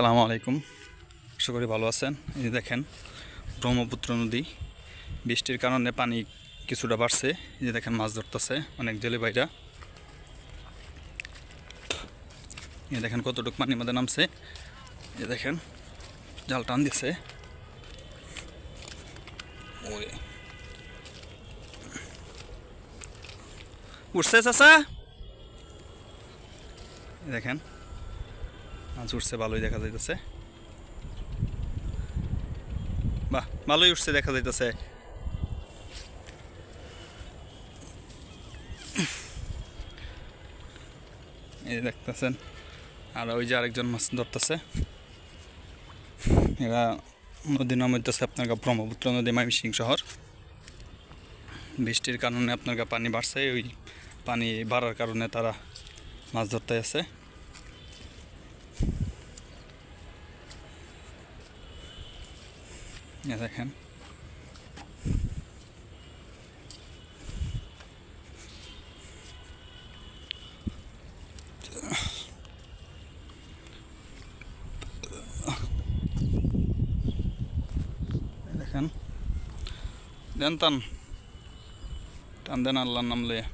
আসসালামু আলাইকুম। আশা করি ভালো আছেন। এই দেখেন, ব্রহ্মপুত্র নদী। বৃষ্টির কারণে পানি কিছুটা বাড়ছে। এই যে দেখেন, মাছ ধরতেছে অনেক জেলে ভাইরা এই যে দেখেন, কতটুকু পানির মধ্যে নামছে। এ দেখেন, জাল টান দিছে। উঠছে চাচা? দেখেন মাছ উঠছে, ভালোই দেখা যাইতেছে। বাহ, ভালোই উঠছে, দেখা যাইতেছে। এই দেখতেছেন, আর ওই যে আরেকজন মাছ ধরতেছে। এরা নদীর নাম হইতেছে আপনার ব্রহ্মপুত্র নদী, ময়মনসিংহ শহর। বৃষ্টির কারণে আপনার পানি বাড়ছে, ওই পানি বাড়ার কারণে তারা মাছ ধরতে আছে। দেখেন দেখেন দেন টান টান দেন আল্লাহর নাম লয়ে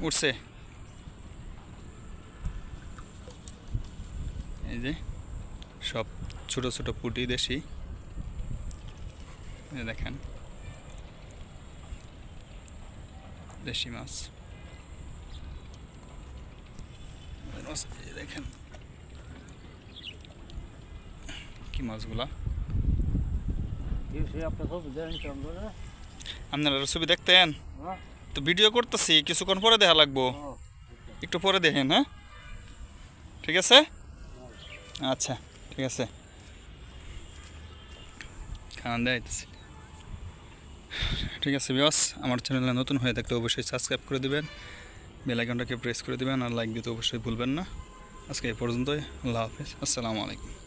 উঠছে এই যে সব ছোট ছোট পুটি দেশি। দেখেন। দেশি মাছ। দেখেন। কি মাছগুলা? আপনারা ছবি দেখতেন? তো ভিডিও করতেছি কিছুক্ষণ পরে দেখা লাগবো। একটু পরে দেখেন হ্যাঁ? ঠিক আছে? আচ্ছা। ঠিক আছে? খানা দেয় ঠিক আছে বিয়স আমার চ্যানেলে নতুন হয়ে থাকলে অবশ্যই সাবস্ক্রাইব করে দেবেন বেলাইকনটাকে প্রেস করে দেবেন আর লাইক দিতে অবশ্যই ভুলবেন না। আজকে এই পর্যন্তই, আল্লাহ হাফিজ, আসসালামু আলাইকুম।